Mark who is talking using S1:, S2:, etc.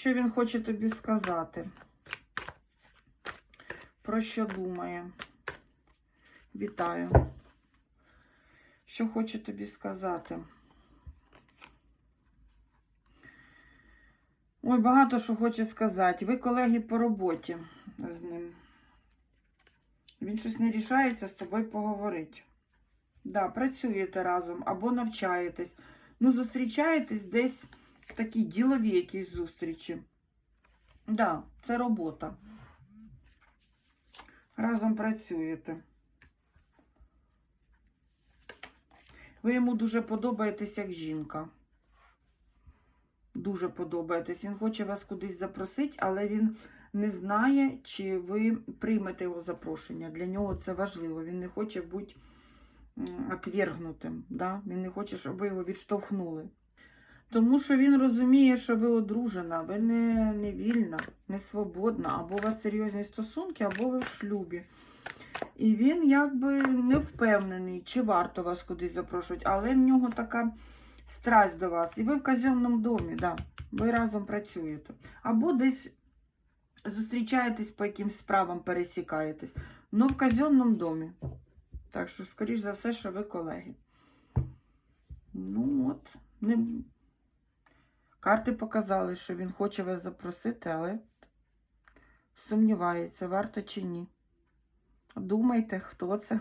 S1: Що він хоче тобі сказати? Про що думає? Вітаю. Що хоче тобі сказати? Ой, багато що хоче сказати. Ви колеги по роботі з ним. Він щось не рішається з тобою поговорити. Да, працюєте разом або навчаєтесь. Ну, зустрічаєтесь десь в такій діловій якісь зустрічі. Да, це робота. Разом працюєте. Ви йому дуже подобаєтесь як жінка. Дуже подобаєтесь. Він хоче вас кудись запросити, але він не знає, чи ви приймете його запрошення. Для нього це важливо. Він не хоче бути отвергнутим. Да? Він не хоче, щоб ви його відштовхнули. Тому що він розуміє, що ви одружена, ви не, не вільна, не свободна, або у вас серйозні стосунки, або ви в шлюбі. І він якби не впевнений, чи варто вас кудись запрошувати, але в нього така страсть до вас. І ви в казенному домі, да, ви разом працюєте. Або десь зустрічаєтесь по якимсь справам, пересікаєтесь. Ну, в казенному домі. Так що, скоріш за все, що ви колеги. Ну от, не... карти показали, що він хоче вас запросити, але сумнівається, варто чи ні. Думайте, хто це.